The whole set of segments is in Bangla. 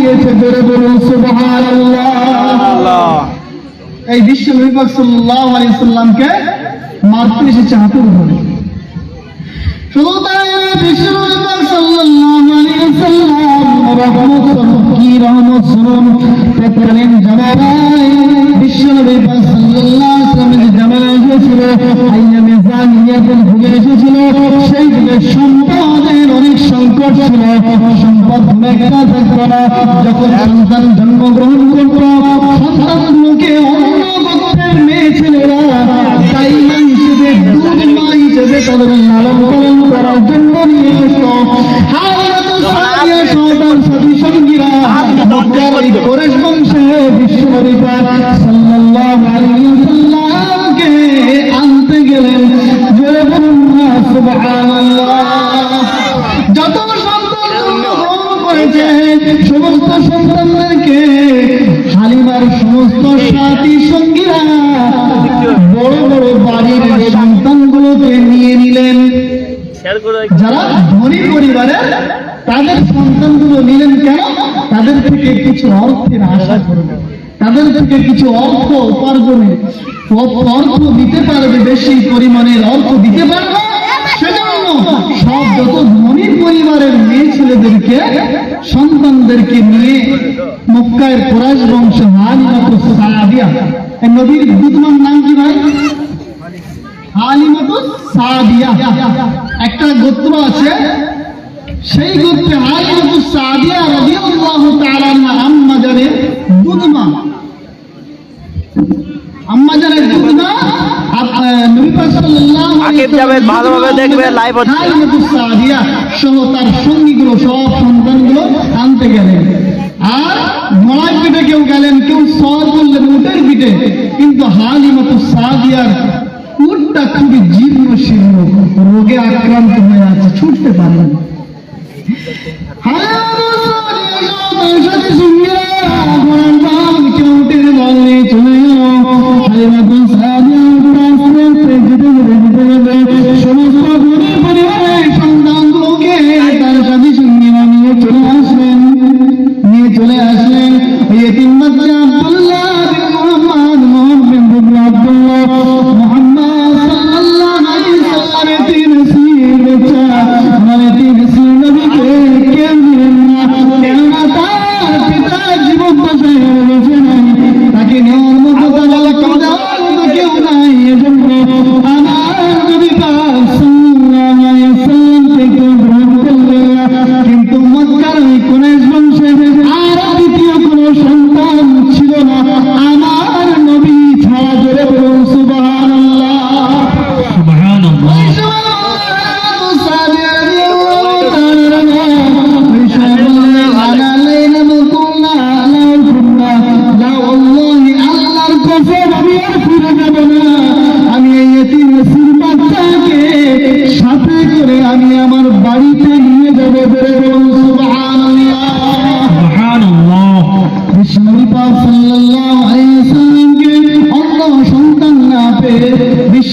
দিয়েছে জোরে বলুন এই বিশ্ব সাল্লামকে মারতে এসেছে হাতের উপরে। শুধু তাই বিশ্ব নবী সাল্লাল্লাহু আলাইহি সাল্লাম রহমত কি রহমত স্বরূপ তৎকালীন জামানায় বিশ্ব নবী সাল্লাল্লাহু সাল্লামের জামানায় এসেছিল আইয়ামে জাহিলিয়াতের যুগে এসেছিল সেই যুগে সম্পদের অনেক সংকট ছিল সম্পদ একটা থাকতো না যখন সন্তান জন্মগ্রহণ করত সন্তানগুলোকে অন্য গোত্রের মেয়ে ছেলেরা তাই হিসেবে দুধ মা হিসেবে তাদের লালন পালন করার জন্য নিয়ে আসতো। সাল্লাল্লাহু আলাইহি ওয়াসাল্লামকে থেকে কিছু অর্থ উপার্জনে অর্থ দিতে পারবে বেশি পরিমাণের অর্থ দিতে পারবে? সেজন্য সব যত ধনী পরিবারের মেয়ে ছেলেদেরকে, সন্তানদেরকে নিয়ে মক্কায়ের কোরাইশ বংশ হালিমাতু সাদিয়া। এই নবীর বিদ্যমান নাম কি ভাই? হালিমাতু সাদিয়া। একটা গোত্র আছে, সেই গোত্রে হালিমাতু সাদিয়া ওয়াসাল্লাম ভালোভাবে দেখবে, live হচ্ছে। তার সঙ্গীগুলো সব সন্তানগুলো আনতে গেলেন আর ঘোড়ার পিঠে কেউ গেলেন কেউ উটের পিঠে কিন্তু সাদিয়ার উটটা খুবই জীর্ণ শীর্ণ রোগে আক্রান্ত হয়ে আছে ছুটতে পারেন সমস্ত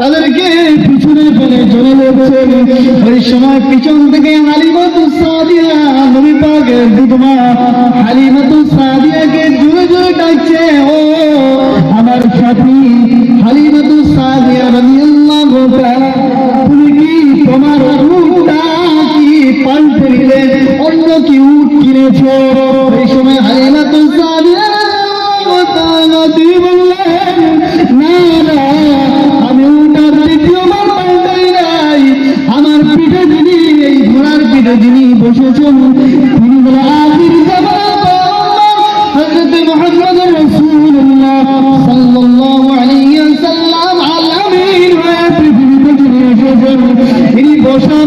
তাদেরকে পিছনে ফেলে চলে যাচ্ছেন ওই সময় পিছন থেকে হালিমাতু সাদিয়া, নবী পাকের বিধবা হালিমাতু সাদিয়াকে জোরে জোরে ডাকছে, ও আমার সাথী হালিমাতু সাদিয়া রাদিয়াল্লাহু তাআলা, তুমি কি তোমার উটটা কি পাল্টে নিলে অন্য কি উট কিনেছো? এই সময় বসেছেন তিনি হলো আখির হযরত মুহাম্মদ রাসূলুল্লাহ সাল্লাল্লাহু আলাইহি ওয়াসাল্লাম আলামিন হয়ে পৃথিবীতে এসেছেন। তিনি বসা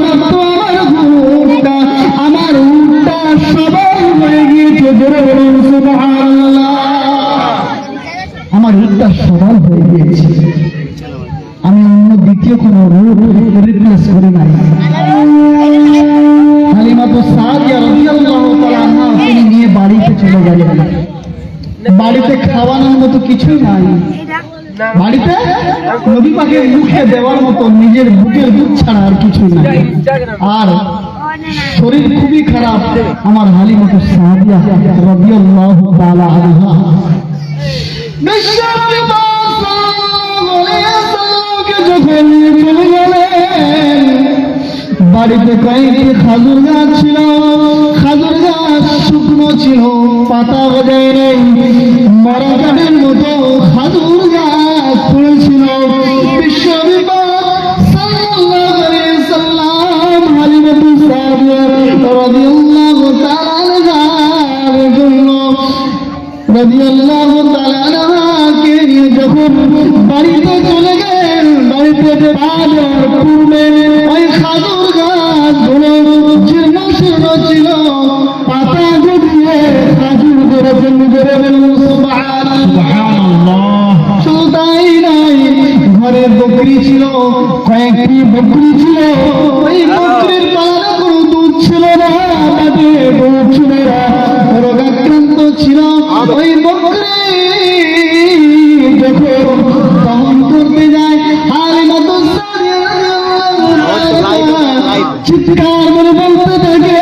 খাওয়ানোর মতো কিছুই নাই। বাড়িতে নবী পাকের মুখে দেওয়ার মতো নিজের বুকের দুধ ছাড়া আর কিছু নাই। আর শরীর খুবই খারাপ। আমার যখন চলে গেলেন বাড়িতে কয়েকটি খাজুর গাছ ছিল। খাজুর গাছ শুকনো ছিল, পাতা গজায় নেই। মরা কাঠের মতো খাজুর গাছ যখন বাড়িতে চলে গেলেন, বাড়িতে পূর্বে গাছগুলো জীর্ণ শীর্ণ ছিল পাতা তাই নয় ঘরে বকরি ছিল কয়েকটি বকরি ছিল চিৎকার করে বলতে থাকে,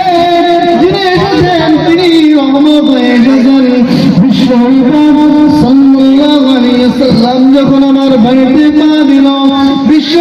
যিনি এসেছেন তিনি রহমত এসেছেন বিশ্ব যখন আমার বাড়িতে পা দিল বিশ্ব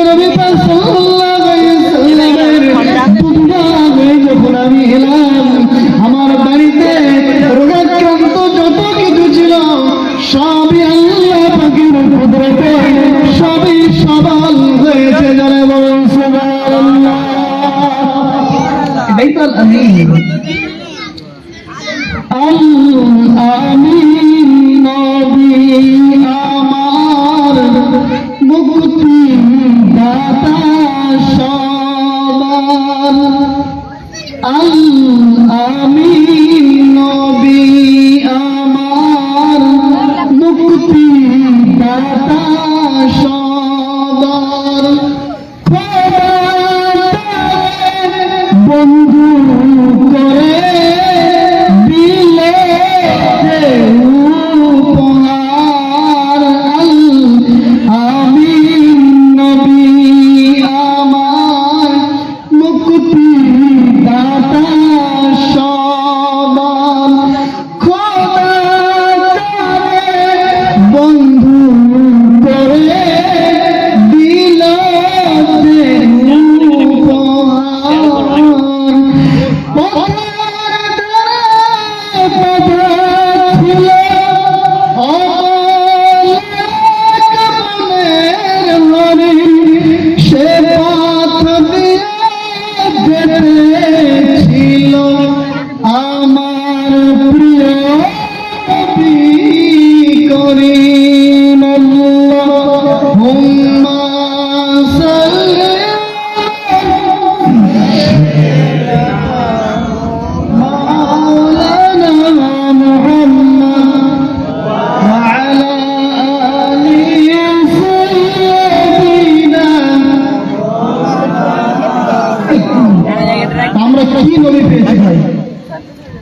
রে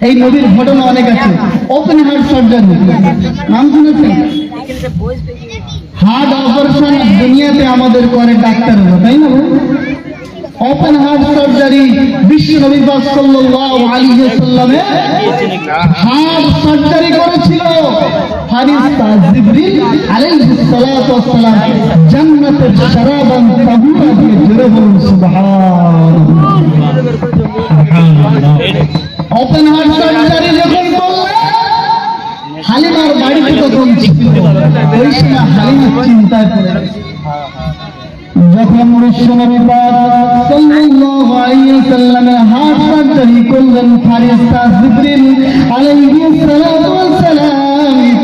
এই নবীর ঘটনা অনেক আছে। ওপেন হার্ট সার্জারি নাম শুনেছেন? হার্ট অপারেশন দুনিয়াতে আমাদের করে ডাক্তাররা, তাই না ওপেন হার্ট সার্জারি বিশ্ব নবী সাল্লাল্লাহু আলাইহি হার্ট সার্জারি করেছিল। ফারিস্তা জিবরিল আলাইহিস সালাতু ওয়াসসালাম জান্নাতের শরাবান তাহুরা দিয়ে বলুন, সুবহানাল্লাহ। সুবহানাল্লাহ।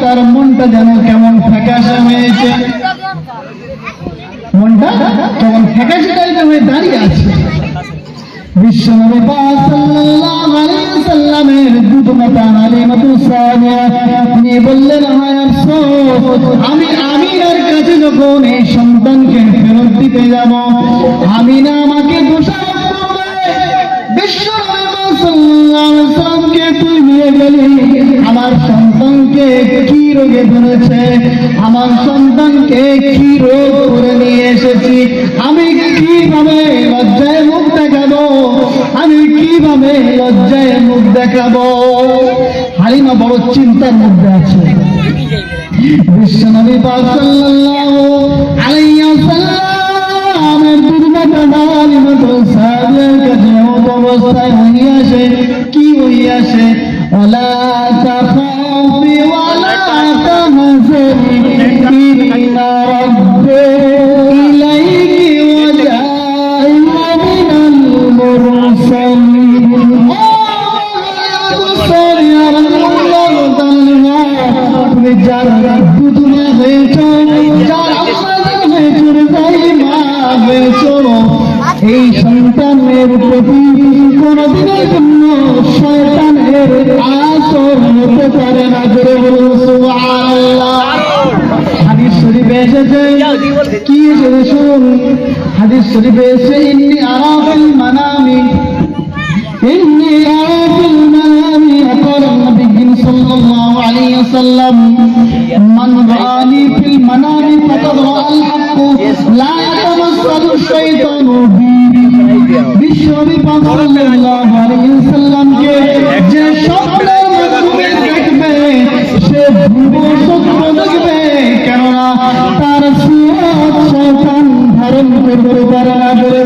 তার মনটা যেন কেমন ফ্যাকাশে হয়েছে। মনটা কেমন ফ্যাকাশে টাইপের হয়ে দাঁড়িয়ে আছে। বিশ্বনবী পাক সাল্লাল্লাহু তুই নিয়ে গেলি। আমার সন্তানকে কি রোগে ধরেছে আমার সন্তানকে কি রোগ করে নিয়ে এসেছি? আমি কীভাবে আমি কীভাবে লজ্জায় মুখ দেখাবো? হালিমা বড় চিন্তার মধ্যে আছে। বিশ্বনবী পাক যার দুধমা হয়েছ, যার আম্মা হয়েছ মা হয়েছ। এই সন্তানের প্রতি কোনদিনের জন্য শয়তানের আসর হতে পারে না এসেছে, কি হাদিস শরীফে এসে ইন্নি আরাফিল মানামি عليه وسلم من رآني في المنام فقد رأى الحق لا يتمثل الشيطان بي বিশ্বনবী পাক সাল্লাল্লাহু আলাইহি ওয়াসাল্লামকে যে স্বপ্নের মাধ্যমে দেখবে সে ধ্রুব সত্য দেখবে কেননা তার সুরত শয়তান ধারণ করতে পারে না বলে